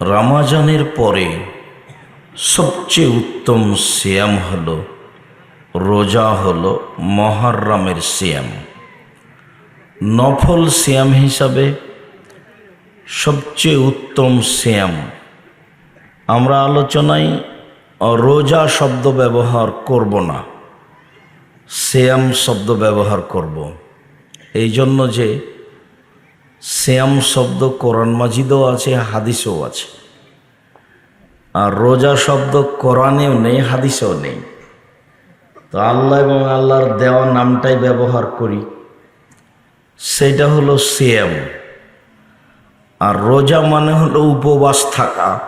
রামাজানের পরে সবচেয়ে উত্তম শ্যাম হল, রোজা হল মহারামের শ্যাম নফল শ্যাম হিসাবে সবচেয়ে উত্তম শ্যাম আমরা আলোচনায় রোজা শব্দ ব্যবহার করব না শ্যাম শব্দ ব্যবহার করব। এই জন্য যে শ্যাম শব্দ কোরআন মাজিদও আছে, হাদিসও আছে। আর রোজা শব্দ কোরআনেও নেই, হাদিসেও নেই। তো আল্লাহ এবং আল্লাহর দেওয়া নামটাই ব্যবহার করি। সেটা হলো শ্যাম। আর রোজা মানে হলো উপবাস থাকা।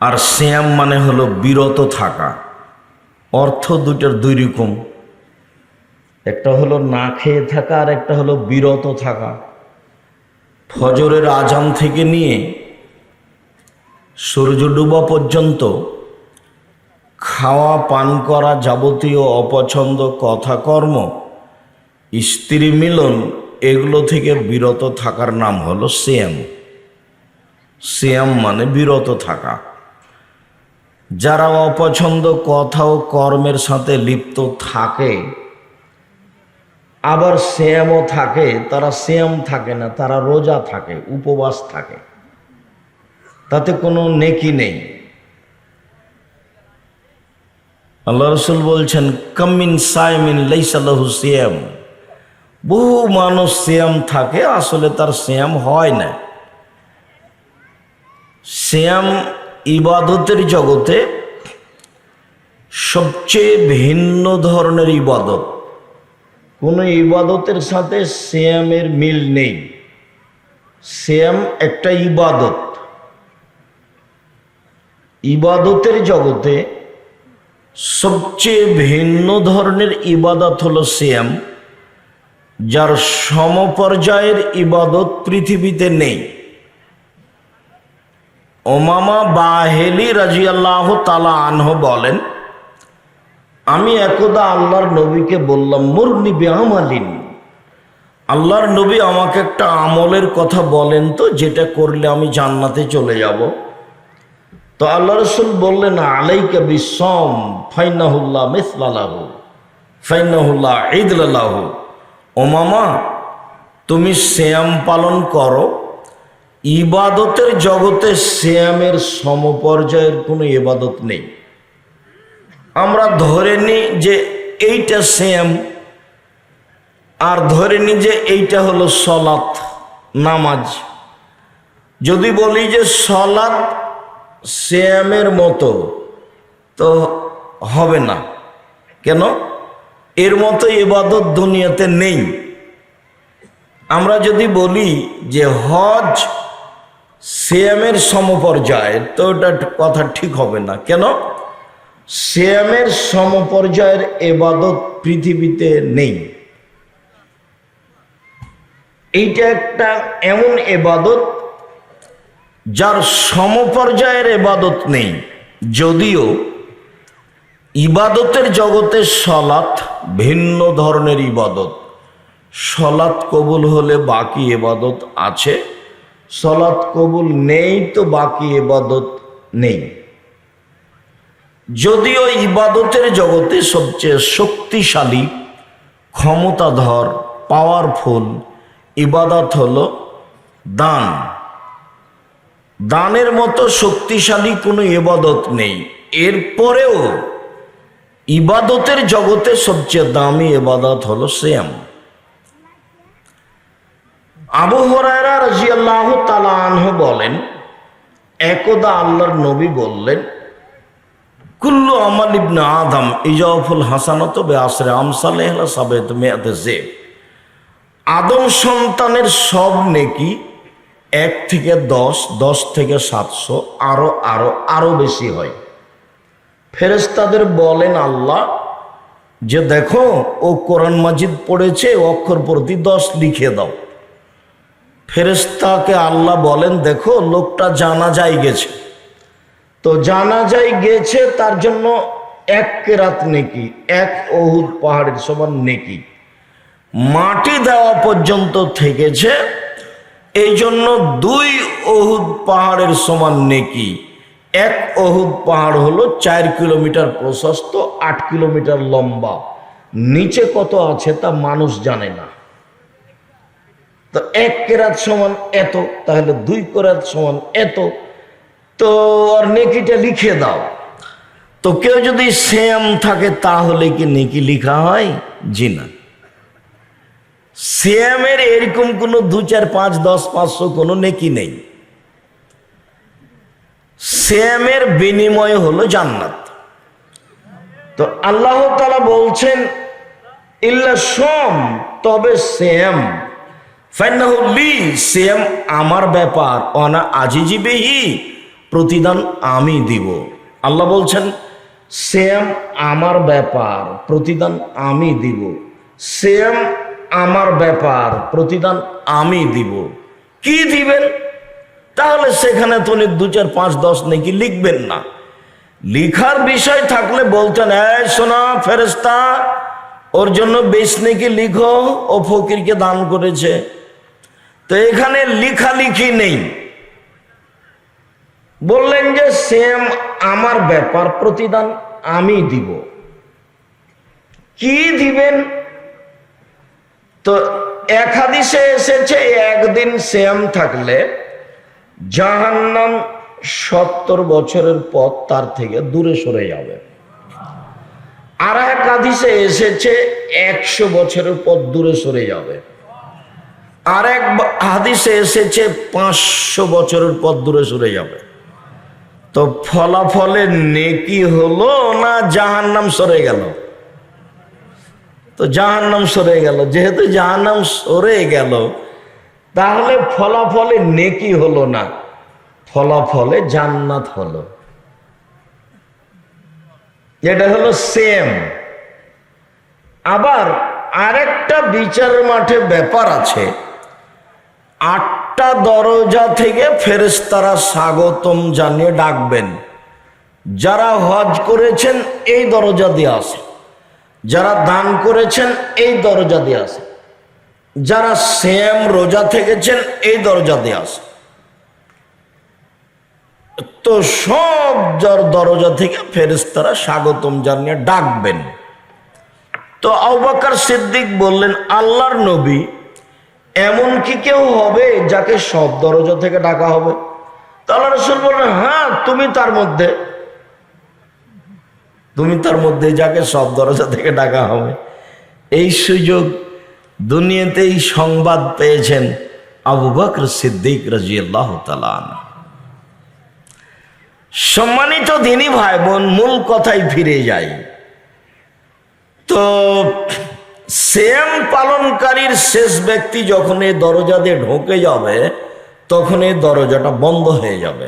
আর শ্যাম মানে হলো বিরত থাকা। অর্থ দুটার দুই রকম। একটা হলো না খেয়ে থাকা আর একটা হলো বিরত থাকা। ফজরের আজান থেকে নিয়ে সূর্য ডুবা পর্যন্ত খাওয়া, পান করা যাবতীয় অপছন্দ কথা কর্ম স্ত্রী মিলন, এগুলো থেকে বিরত থাকার নাম হলো শ্যাম শ্যাম মানে বিরত থাকা। যারা অপছন্দ কথা ও কর্মের সাথে লিপ্ত থাকে আবার শ্যামও থাকে, তারা শ্যাম থাকে না, তারা রোজা থাকে, উপবাস থাকে। তাতে কোনো নেকি নেই। আল্লাহ রসুল বলছেন কামিন সাইমিন লেসাল্লাহু শ্যাম বহু মানুষ শ্যাম থাকে, আসলে তার শ্যাম হয় না। শ্যাম ইবাদতের জগতে সবচেয়ে ভিন্ন ধরনের ইবাদত। কোনো ইবাদতের সাথে শ্যামের মিল নেই। শ্যাম একটা ইবাদত। ইবাদতের জগতে সবচেয়ে ভিন্ন ধরনের ইবাদত হলো শ্যাম যার সমপর্যায়ের ইবাদত পৃথিবীতে নেই। ওমামা বাহেলি রাজিয়াল্লাহ তালা আনহ বলেন আমি একদা আল্লাহর নবীকে বললাম, মুরনি বেহামালিন আল্লাহর নবী আমাকে একটা আমলের কথা বলেন তো, যেটা করলে আমি জান্নাতে চলে যাব। তো আল্লাহ রসুল বললেন, আলাইকা বিসম ফাইনাহুল্লাহ মিসলালাহু, ফাইনাহুল্লাহ ঈদলাহু ও মামা, তুমি শ্যাম পালন করো। ইবাদতের জগতে শ্যামের সমপর্যায়ের কোনো ইবাদত নেই। আমরা ধরে নিই যে এইটা শ্যাম, আর ধরে নিই যে এইটা হলো সলাৎ, নামাজ। যদি বলি যে সলাৎ শ্যামের মতো, তো হবে না। কেন? এর মতো এবাদত দুনিয়াতে নেই। আমরা যদি বলি যে হজ শ্যামের সমপর্যায়, তো ওটা কথা ঠিক হবে না। কেন? শ্যামের সমপর্যায়ের এবাদত পৃথিবীতে নেই। এইটা একটা এমন এবাদত যার সমপর্যায়ের এবাদত নেই। যদিও ইবাদতের জগতে সলাৎ ভিন্ন ধরনের ইবাদত। সলাৎ কবুল হলে বাকি এবাদত আছে, সলাৎ কবুল নেই তো বাকি এবাদত নেই। যদিও ইবাদতের জগতে সবচেয়ে শক্তিশালী, ক্ষমতাধর পাওয়ারফুল ইবাদত হলো দান। দানের মতো শক্তিশালী কোনো ইবাদত নেই। এরপরেও ইবাদতের জগতে সবচেয়ে দামি ইবাদত হলো শ্যাম আবু হরায়রা রাজিয়াল্লাহ তালা আনহু বলেন, একদা আল্লাহর নবী বললেন কুল্লু আমাল ইবনে আদম, ইজাফুল হাসানত বে আসরে আমসালেহ সাবেত মেয়াদে জে। আদম সন্তানের সব নেকি এক থেকে দশ দশ থেকে সাতশো, আরও আরও আরও বেশি হয়। ফেরেস্তাদের বলেন আল্লাহ, যে দেখো, ও কোরআন মাজিদ পড়েছে অক্ষর প্রতি দশ লিখে দাও। ফেরেস্তাকে আল্লাহ বলেন, দেখো, লোকটা জানা যায় গেছে। তো জানা যায় গেছে তার জন্য এক কেরাত নেকি, এক অহুদ পাহাড়ের সমান নেকি। মাটি দেওয়া পর্যন্ত থেকেছে এই জন্য দুই অহুদ পাহাড়ের সমান নেকি। এক অহুদ পাহাড় হলো চার কিলোমিটার প্রশস্ত, আট কিলোমিটার লম্বা। নিচে কত আছে তা মানুষ জানে না। তো এক কেরাত সমান এত, তাহলে দুই কেরাত সমান এত তো আর নেকিটা লিখে দাও। তো কেউ যদি সেম থাকে তাহলে কি নেকি লিখা হয়? জি না। সেমের এরকম কোনো দু চার পাঁচ দশ পাঁচশো কোনো নেকি নেই। সেমের বিনিময় হলো জান্নাত। তো আল্লাহ তালা বলছেন, ইল্লা সোম, তবে সেম ফাইনাহুলি সেম আমার ব্যাপার, অনা আজিজিবেহি। প্রতিদান আমি দিব। আল্লাহ বলছেন সেম আমার ব্যাপার, প্রতিদান আমি দিব। সেম আমার ব্যাপার, প্রতিদান আমি দিব। কি দিবেন? তাহলে সেখানে তো দু চার পাঁচ দশ নাকি লিখবেন না। লিখার বিষয় থাকলে বলতেন, এই সোনা ফেরেস্তা ওর জন্য বেশ নাকি লিখো, ও ফকিরকে দান করেছে। তো এখানে লিখালিখি নেই। বললেন যে সেম আমার ব্যাপার প্রতিদান আমি দিব। কি দিবেন? তো এক হাদিসে এসেছে, একদিন সেম থাকলে জাহান্নাম সত্তর বছরের পর তার থেকে দূরে সরে যাবে। আর এক এসেছে, একশো বছরের পর দূরে সরে যাবে। আর এক হাদিসে এসেছে, পাঁচশো বছরের পর দূরে সরে যাবে। তো ফলাফলে নেকি হলো না জাহান্নাম সরে গেল? তো জাহান নাম সরে গেল। যেহেতু জাহান নাম সরে গেল, তাহলে ফলাফলে নেকি হলো না, ফলাফলে জান্নাত হলো। এটা হলো সেম আবার আরেকটা বিচারের মাঠে ব্যাপার আছে। আটটা দরজা থেকে ফেরেস্তারা স্বাগতম জানিয়ে ডাকবেন। যারা হজ করেছেন, এই দরজা দিয়ে আসে। যারা দান করেছেন, এই দরজা দিয়ে আসে। যারা সেম রোজা থেকেছেন, এই দরজা দিয়ে আসে। তো সব যার দরজা থেকে ফেরেস্তারা স্বাগতম জানিয়ে ডাকবেন। তো আবাকার সিদ্দিক বললেন, আল্লাহর নবী এমন কি কেউ হবে যাকে সব দরজা থেকে ডাকা হবে। তাহলে রসুল বললেন হ্যাঁ তুমি তার মধ্যে। তুমি তার মধ্যে যাকে সব দরজা থেকে ডাকা হবে। এই সুযোগ দুনিয়াতেই সংবাদ পেয়েছেন আবু বকর সিদ্দিক রাজিয়াল্লাহ তালান সম্মানিত দিনী ভাই বোন, মূল কথাই ফিরে যাই। তো সেম পালনকারীর শেষ ব্যক্তি যখন এই দরজা দিয়ে ঢোকে যাবে, তখন এই দরজাটা বন্ধ হয়ে যাবে।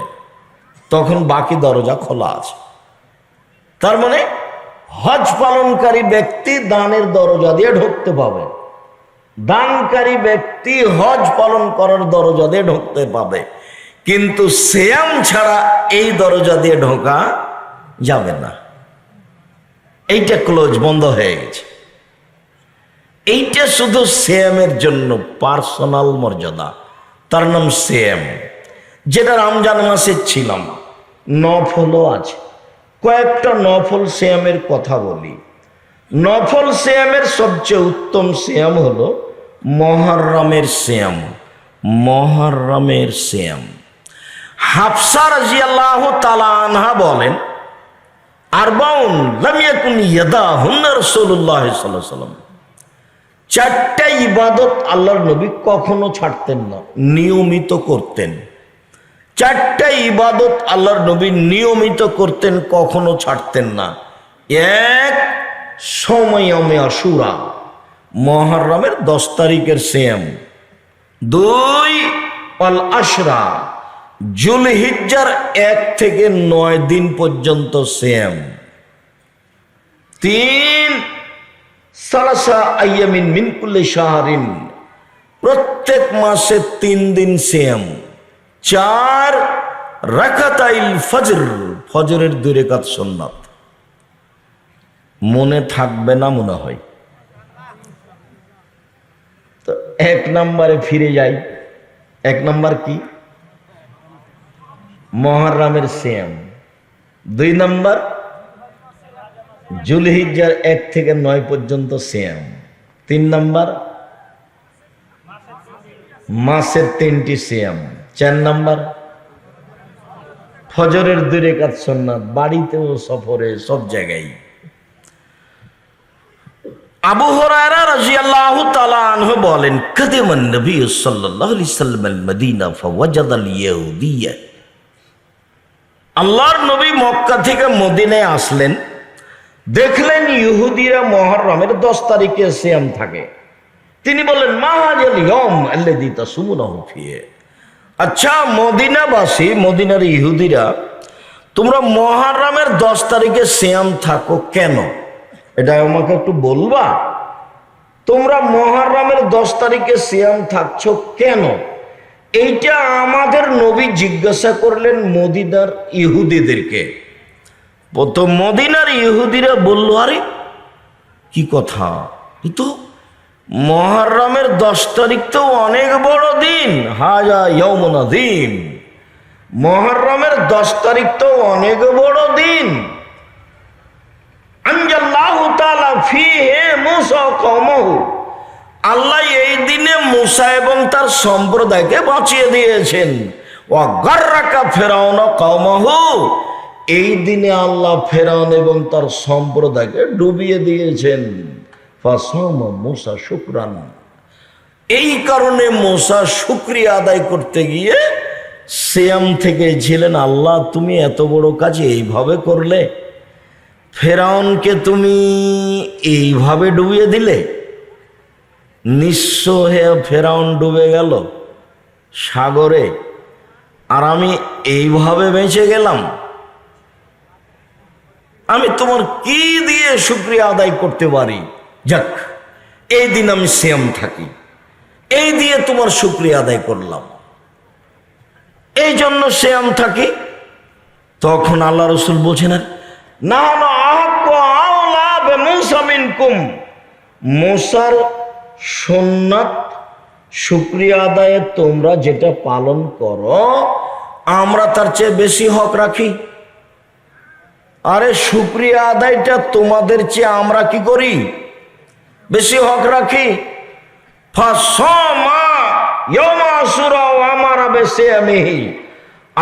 তখন বাকি দরজা খোলা আছে। তার মানে হজ পালনকারী ব্যক্তি দানের দরজা দিয়ে ঢুকতে পাবে। দানকারী ব্যক্তি হজ পালন করার দরজা দিয়ে ঢুকতে পাবে। কিন্তু সেয়াম ছাড়া এই দরজা দিয়ে ঢোকা যাবে না। এইটা ক্লোজ, বন্ধ হয়ে গেছে। এইটা শুধু সেয়ামের জন্য পার্সোনাল মর্যাদা। তার নাম সেম যেটা রমজান মাসে ছিলাম নফলও আছে। কয়েকটা নফল শ্যামের কথা বলি। নফল শ্যামের সবচেয়ে উত্তম শ্যাম হলো মহরমের শ্যাম মহরমের শ্যাম হাফসা রাজিয়াল্লাহ তালা আনহা বলেন, আরবাউন লামিয়াকুন ইয়াদা হুন্না রসুল্লাহ সাল্লাম চারটা ইবাদত আল্লাহর নবী কখনো ছাড়তেন না, নিয়মিত করতেন। চারটা ইবাদত আল্লাহর নবী নিয়মিত করতেন, কখনো ছাড়তেন না। এক সময়মে অসুরা মহরমের দশ তারিখের সেম দুই, অল আশরা, জুলহিজ্জার এক থেকে নয় দিন পর্যন্ত সেম তিন সালাসা আইয়ামিন মিনকুল্লে শাহরিন। প্রত্যেক মাসে তিন দিন সেম চার রাকাতাইল ফজর, ফজরের দুই রেখাত সন্ন্যাত মনে থাকবে না মনে হয়। তো এক নম্বরে ফিরে যাই। এক নম্বর কি? মহারামের শ্যাম দুই নম্বর জুলহিজ্জার এক থেকে নয় পর্যন্ত শ্যাম তিন নম্বর, মাসের তিনটি শ্যাম চার নম্বর, ফজরের দুই রেখাত সন্ন্যাত বাড়িতেও সফরে সব জায়গায়। নবী মদিনা আল্লাহর নবী মক্কা থেকে মদিনায় আসলেন। দেখলেন ইহুদিরা মুহররমের 10 তারিখে সিয়াম থাকে। তিনি ফিহি। আচ্ছা মদিনাবাসী, মদিনার ইহুদিরা, তোমরা মহারামের দশ তারিখে শ্যাম থাকো কেন? এটা আমাকে একটু বলবা? তোমরা মহারামের দশ তারিখে শ্যাম থাকছো কেন? এইটা আমাদের নবী জিজ্ঞাসা করলেন মদিনার ইহুদিদেরকে। প্রথম মদিনার ইহুদিরা বলল, আরে, কি কথা? তো মহারামের দশ তারিখ তো অনেক বড় দিন। হাজা ইয়মনা দিন মহারামের দশ তারিখ তো অনেক বড় দিন। আল্লাহ এই দিনে মুসা এবং তার সম্প্রদায়কে বাঁচিয়ে দিয়েছেন। ও গার্রাকা ফেরাউন কওমহু। এই দিনে আল্লাহ ফেরাউন এবং তার সম্প্রদায়কে ডুবিয়ে দিয়েছেন। মুসা শুক্রান। এই কারণে মোসা শুক্রিয়া আদায় করতে গিয়ে সিয়াম থেকে ছিলেন, আল্লাহ, তুমি এত বড় কাজ এইভাবে করলে? ফেরাউনকে তুমি এইভাবে ডুবিয়ে দিলে? নিঃস্ব হয়ে ফেরাউন ডুবে গেল সাগরে। আর আমি এইভাবে বেঁচে গেলাম। আমি তোমার কি দিয়ে শুক্রিয়া আদায় করতে পারি? যাক, এই দিন আমি শ্যাম থাকি। এই দিয়ে তোমার শুক্রিয়া আদায় করলাম। এই জন্য শ্যাম থাকি। তখন আল্লাহ রসুল বলছেন না না মশার সোননাথ শুক্রিয়া আদায়ে তোমরা যেটা পালন করো, আমরা তার চেয়ে বেশি হক রাখি। আরে সুপ্রিয়া আদায়টা তোমাদের চেয়ে আমরা কি করি? বেশি হক রাখি।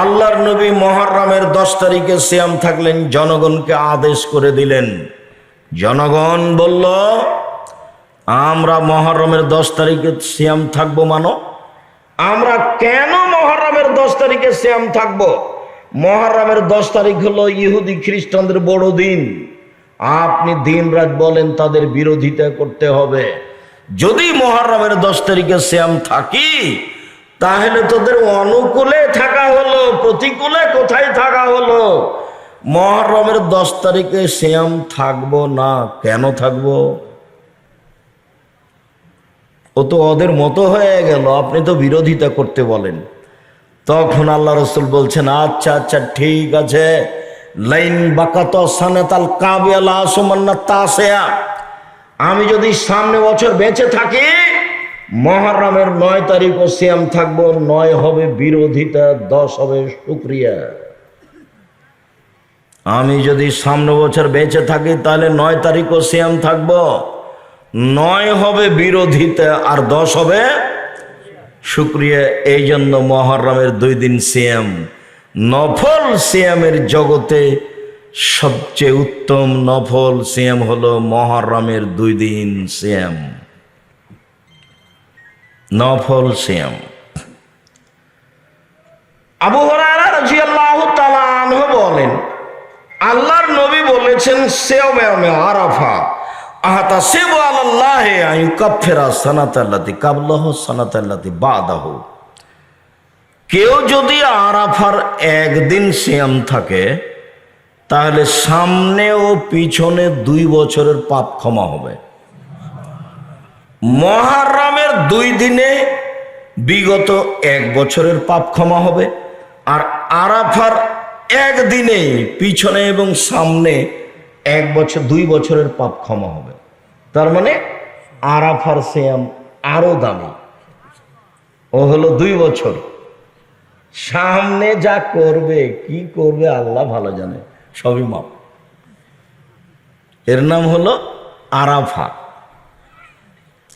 আল্লাহর নবী মহারামের দশ তারিখে শ্যাম থাকলেন, জনগণকে আদেশ করে দিলেন। জনগণ বলল, আমরা মহরমের দশ তারিখে শ্যাম থাকব মানো? আমরা কেন মহরমের দশ তারিখে শ্যাম থাকব? মহরমের দশ তারিখ হলো ইহুদি খ্রিস্টানদের বড় দিন। আপনি দিন রাত বলেন, তাদের বিরোধিতা করতে হবে। যদি মহরমের দশ তারিখে শ্যাম থাকি, তাহলে তোদের অনুকূলে থাকা হলো, প্রতিকূলে কোথায় থাকা হলো? মহরমের দশ তারিখে শ্যাম থাকব না কেন থাকব? ও তো ওদের মতো হয়ে গেল, আপনি তো বিরোধিতা করতে বলেন। তখন আল্লাহ রসুল বলছেন আচ্ছা আচ্ছা ঠিক আছে। লাইন বাকাত সানেতাল কাবিয়ালা আসমান্না তাসেয়া। আমি যদি সামনে বছর বেঁচে থাকি, মহারামের নয় তারিখ ও শ্যাম থাকব, নয় হবে বিরোধিতা, দশ হবে শুক্রিয়া। আমি যদি সামনে বছর বেঁচে থাকি, তাহলে নয় তারিখ ও শ্যাম থাকব। নয় হবে বিরোধিতা আর দশ হবে শুক্রিয়া এই জন্য মহরমের দুই দিন সিয়াম, নফল সিয়ামের জগতে সবচেয়ে উত্তম নফল সিয়াম হলো মহরমের দুই দিন সিয়াম। নফল সিয়াম। আবু বলেন, আল্লাহর নবী বলেছেন সেওমে আরাফা আহাতা সেবু আল্লাহ আয়ু কাফেরা সানাতাল্লাতি কাবলাহ সানাতাল্লাতি বাদাহ। কেউ যদি আরাফার একদিন শ্যাম থাকে, তাহলে সামনে ও পিছনে দুই বছরের পাপ ক্ষমা হবে। মহারামের দুই দিনে বিগত এক বছরের পাপ ক্ষমা হবে, আর আরাফার একদিনে পিছনে এবং সামনে এক বছর, দুই বছরের পাপ ক্ষমা হবে। তার মানে আরাফার শ্যাম আরও দামি। ও হলো দুই বছর। সামনে যা করবে, কি করবে, আল্লাহ ভালো জানে। সবই মাপ। এর নাম হলো আরাফা।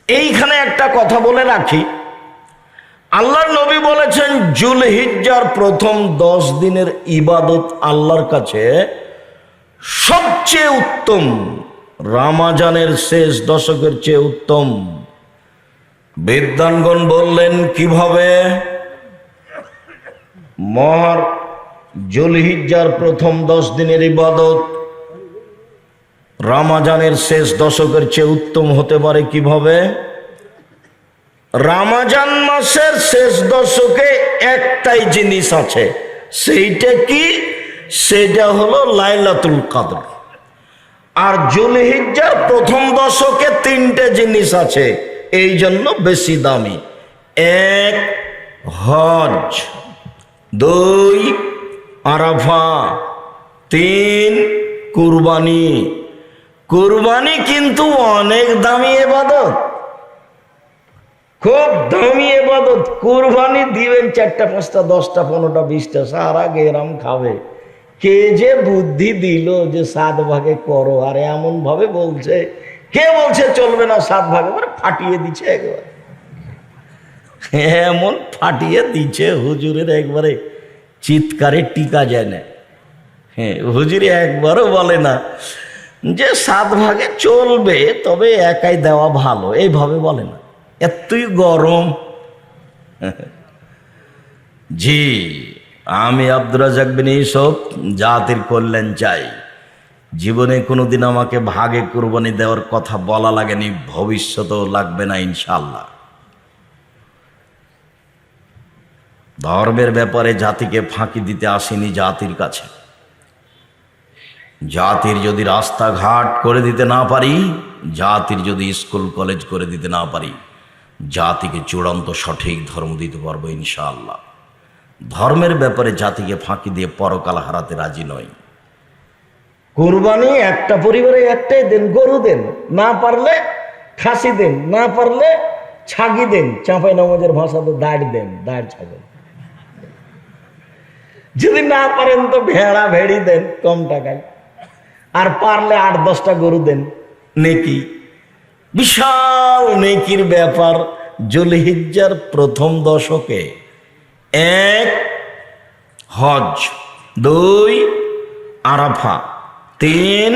এইখানে একটা কথা বলে রাখি। আল্লাহর নবী বলেছেন জুল হিজ্জার প্রথম দশ দিনের ইবাদত আল্লাহর কাছে সবচেয়ে উত্তম, রামাজানের শেষ দশকের চেয়ে উত্তম। বিদ্যানগণ বললেন, কীভাবে? মহার জুলহিজ্জার প্রথম দশ দিনের ইবাদত রামাজানের শেষ দশকের চেয়ে উত্তম হতে পারে কীভাবে? রামাজান মাসের শেষ দশকে একটাই জিনিস আছে, সেইটা কি? সেটা হলো লাইলাতুল কাদর। আর জুলহিজ্জার প্রথম দশকে তিনটে জিনিস আছে, এই জন্য বেশি দামি। এক, হজ। দুই, আরাফা। তিন, কুরবানি। কুরবানি কিন্তু অনেক দামি এবাদত। খুব দামি এবাদত। কুরবানি দিবেন চারটা, পাঁচটা, দশটা, পনেরোটা, বিশটা, সারা গেরাম খাবে। কে যে বুদ্ধি দিল যে সাত ভাগে করো, আর এমন ভাবে বলছে, কে বলছে চলবে না সাত ভাগে? মানে ফাটিয়ে দিচ্ছে একবার। এমন ফাটিয়ে দিচ্ছে হুজুরের একবারে চিৎকারে টিকা যায় না। হ্যাঁ হুজুরি একবারও বলে না যে সাত ভাগে চলবে, তবে একাই দেওয়া ভালো, এইভাবে বলে না। এতই গরম। জি। আমি আব্দুর রাজাক বিন জাতির কল্যাণ চাই। জীবনে কোনোদিন আমাকে ভাগে কুরবানি দেওয়ার কথা বলা লাগেনি, ভবিষ্যতেও লাগবে না ইনশাল্লাহ ধর্মের ব্যাপারে জাতিকে ফাঁকি দিতে আসেনি জাতির কাছে। জাতির যদি রাস্তাঘাট করে দিতে না পারি, জাতির যদি স্কুল, কলেজ করে দিতে না পারি, জাতিকে চূড়ান্ত সঠিক ধর্ম দিতে পারব ইনশাআল্লাহ। ধর্মের ব্যাপারে জাতিকে ফাঁকি দিয়ে পরকাল হারাতে রাজি নয়। কোরবানি একটা পরিবারে একটাই দেন গরু দেন না পারলে খাসি দেন না পারলে ছাগি দেন চাঁপাই নামাজের ভাষাতে দাঁড় দেন দাঁড় ছাগল। যদি না পারেন তো ভেড়া ভেড়ি দেন কম টাকায়। আর পারলে আট দশটা গরু দেন। নেকি? বিশাল নেকির ব্যাপার। জুলহিজ্জার প্রথম দশকে এক, হজ। দুই, আরাফা। তিন,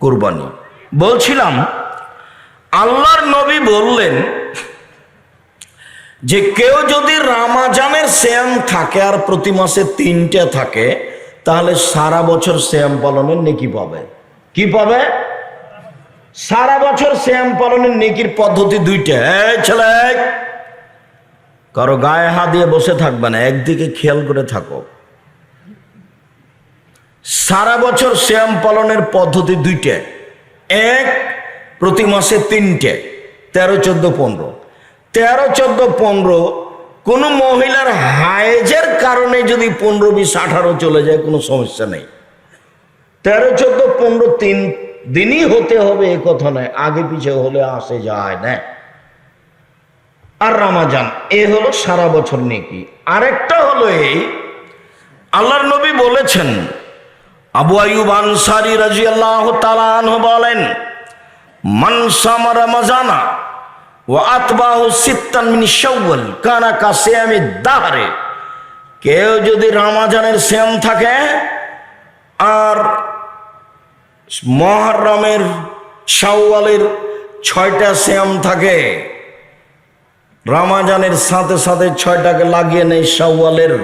কুরবানি। বলছিলাম, আল্লাহর নবী বললেন যে কেউ যদি রামাজানের শ্যাম থাকে আর প্রতি মাসে তিনটে থাকে, তাহলে সারা বছর শ্যাম পালনের নেকি পাবে। কি পাবে? সারা বছর শ্যাম পালনের নেকির পদ্ধতি দুইটা। ছেলে কারও গায়ে হাত দিয়ে বসে থাকবে না, একদিকে খেয়াল করে থাকো। সারা বছর শ্যাম পালনের পদ্ধতি দুইটা, এক প্রতি মাসে তিনটে, তেরো, চোদ্দ, পনেরো। তেরো, চোদ্দ, পনেরো, কোনো মহিলার হায়েজের কারণে যদি পনেরো, বিশ, আঠারো চলে যায়, কোনো সমস্যা নেই। তেরো, চোদ্দ, পনেরো, তিন দিনই হতে হবে, এ কথা নয়, আগে পিছে হলে আসে যায়, না। আর রামাজান, এ হলো সারা বছর নেকি। আরেকটা হলো এই, আল্লাহর নবী বলেছেন, আবু আয়ুব আনসারি রাজিয়াল্লাহ তালান বলেন মানসামা রামাজানা ও আতবাহ সিত্তান মিনি শাওয়াল কানা কা সিয়ামি দাহারে কেউ যদি রামাজানের শ্যাম থাকে, আর মহরমের শাওয়ালের ছয়টা শ্যাম থাকে রামাজানের সাথে সাথে ছয়টাকে লাগিয়ে নেই শাওয়ালের।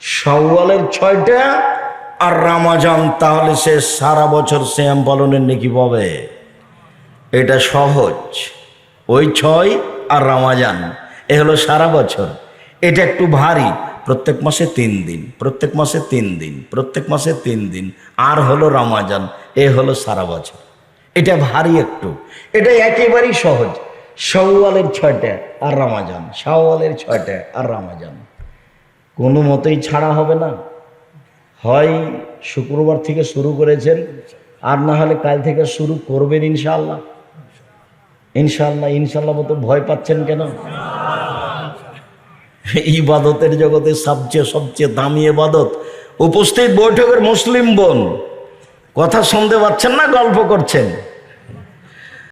শাওয়ালের ছয়টা আর রামাজান তাহলে সে সারা বছর শ্যাম পালনের নাকি পাবে। এটা সহজ। ওই ছয় আর রামাজান, এ হলো সারা বছর। এটা একটু ভারী, প্রত্যেক মাসে তিন দিন, প্রত্যেক মাসে তিন দিন, প্রত্যেক মাসে তিন দিন। আর হলো রামাজান, এ হলো সারা বছর। এটা ভারী একটু। এটা একেবারেই সহজ। সওয়ালের ছয়টা আর রামাজান সওয়ালের ছয়টা আর রামাজান। কোনো মতেই ছাড়া হবে না। হয় শুক্রবার থেকে শুরু করেছেন, আর না হলে কাল থেকে শুরু করবেন ইনশাআল্লাহ। ইনশাল্লাহ ইনশাল্লাহ মতো ভয় পাচ্ছেন কেন? ইবাদতের জগতে সবচেয়ে সবচেয়ে দামি ইবাদত উপস্থিত বৈঠকের মুসলিম বোন। কথা শুনতে পাচ্ছেন না, গল্প করছেন?